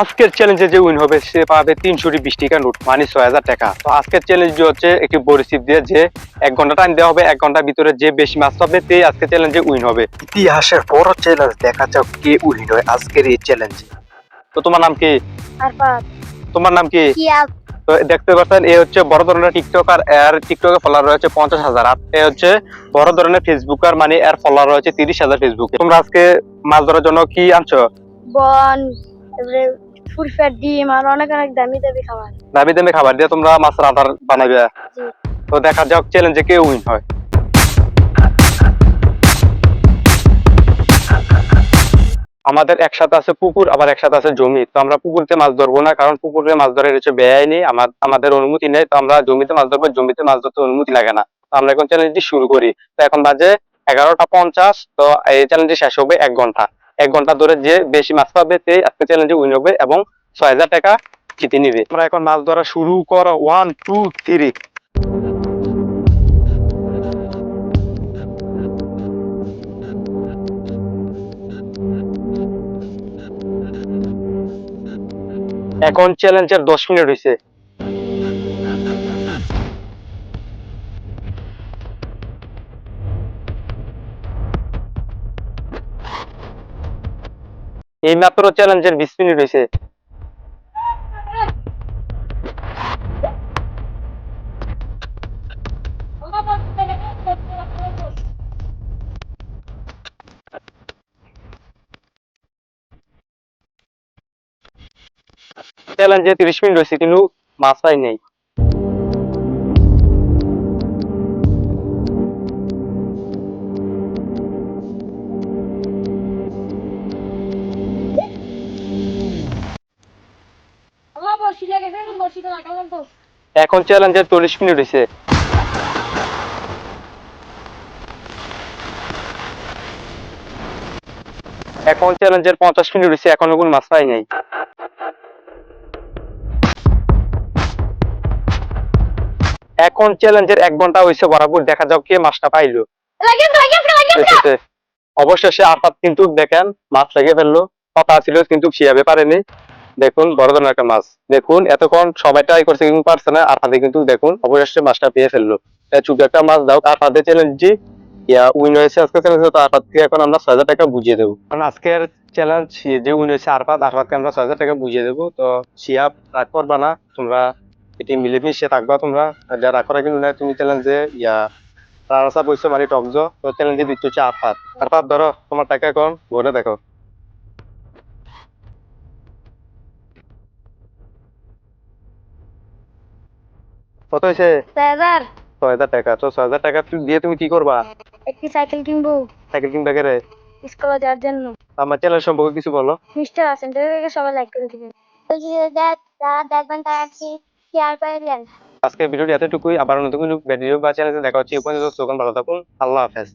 আজকের চ্যালেঞ্জে যে উইন হবে সে পাবে তিনশোটি বিশ টাকা নোট মানে ছয় হাজার টাকা। তো আজকের চ্যালেঞ্জ হচ্ছে একটি বরিসিপ দিয়ে যে এক ঘণ্টা টাইম দেওয়া হবে এক ঘণ্টার ভিতরে যে বেশি মাছ পাবে সেই আজকের চ্যালেঞ্জে উইন হবে। ইতিহাসের বড় চ্যালেঞ্জ দেখা যাক কে উইন হয় আজকের এই চ্যালেঞ্জে তো তোমার নাম কি? তোমার নাম কি? তো দেখতে পাচ্ছেন এ হচ্ছে বড় ধরনের টিকটক আর এর টিকটকে ফলোয়ার রয়েছে পঞ্চাশ হাজার। আর এ হচ্ছে বড় ধরনের ফেসবুকার মানে এর ফলোয়ার রয়েছে তিরিশ হাজার ফেসবুকে তোমরা আজকে মাছ ধরার জন্য কি আনছো? বন ডিম আর অনেক অনেক দামি দামি খাবার। দাবি দামি খাবার দিয়ে তোমরা বানাবে। তো দেখা যাক চ্যালেঞ্জে কে উইন হয়। আমাদের একসাথে আছে পুকুর আবার একসাথে আছে জমি। তো আমরা পুকুরতে মাছ ধরবো না কারণ পুকুরে মাছ ধরার হচ্ছে ব্যয় নেই। আমাদের অনুমতি নেই তো আমরা জমিতে মাছ ধরবো জমিতে মাছ ধরতে অনুমতি লাগে না। তো আমরা এখন চ্যালেঞ্জটি শুরু করি। তো এখন বাজে এগারোটা পঞ্চাশ তো এই চ্যালেঞ্জটি শেষ হবে এক ঘণ্টা। এক ঘণ্টা ধরে যে বেশি মাছ পাবে সেই আজকে চ্যালেঞ্জে উইন হবে এবং ছয় হাজার টাকা জিতে নিবে। আমরা এখন মাছ ধরা শুরু করো। ওয়ান টু থ্রি এখন চ্যালেঞ্জের দশ মিনিট হয়েছে এই মাত্র চ্যালেঞ্জের বিশ মিনিট হয়েছে চ্যালেঞ্জে তিরিশ মিনিট হয়েছে কিন্তু মাছ পাই নেই। এখন চ্যালেঞ্জের চল্লিশ মিনিট হয়েছে এখন চ্যালেঞ্জের পঞ্চাশ মিনিট হয়েছে এখনও কোন মাছ পাই নাই। এখন চ্যালেঞ্জের এক ঘণ্টা হয়েছে বরাবর দেখা যাক কে মাছটা পাইলো। অবশেষে আরফাত কিন্তু দেখেন মাছ লেগে ফেলল। কথা ছিল কিন্তু শিয়াবে পারেনি দেখুন, বড় ধরনের একটা মাছ। দেখুন, এতক্ষণ সবাই ট্রাই করছে, কিন্তু পারছে না। আর হাতে কিন্তু দেখুন, অবশেষে মাছটা পেয়ে ফেলল। চুপ একটা মাছ দাও আর চ্যালেঞ্জটি ইয়া উইন হয়েছে আজকে চ্যালেঞ্জ তো আরফাত থেকে এখন আমরা ছয় হাজার টাকা বুঝিয়ে দেবো। কারণ আজকের চ্যালেঞ্জ যে উইন হয়েছে আরফাত আরফাতকে আমরা ছয় হাজার টাকা বুঝিয়ে দেবো। তো শিয়া রাগ করবা না, তোমরা এটি মিলেমিশে থাকবা তোমরা। যা রাগ করা কিন্তু না, তুমি চ্যালেঞ্জে ইয়া রাসা বইছো মারি টকজো তো চ্যালেঞ্জে দিচ্ছে হচ্ছে আরফাত ধরো, তোমার টাকা এখন ভরে দেখো। কত হয়েছে? স্যার ছয় হাজার টাকা তো ছয় হাজার টাকা তুমি দিয়ে তুমি কি করবা? একটি সাইকেল কিনবো। সাইকেল কিনবে গেলে স্কুলে যাওয়ার জন্য। আমার চ্যানেল সম্পর্কে কিছু বলো। মিস্টার আছেন সবাই লাইক করে দিবেন। দেখবেন তারা কি শেয়ার করে দেন। আজকে ভিডিওটি এতটুকুই। আবার নতুন কোনো ভিডিও বা চ্যানেলে দেখা হচ্ছে এই পর্যন্ত ভালো থাকুন। আল্লাহ হাফেজ।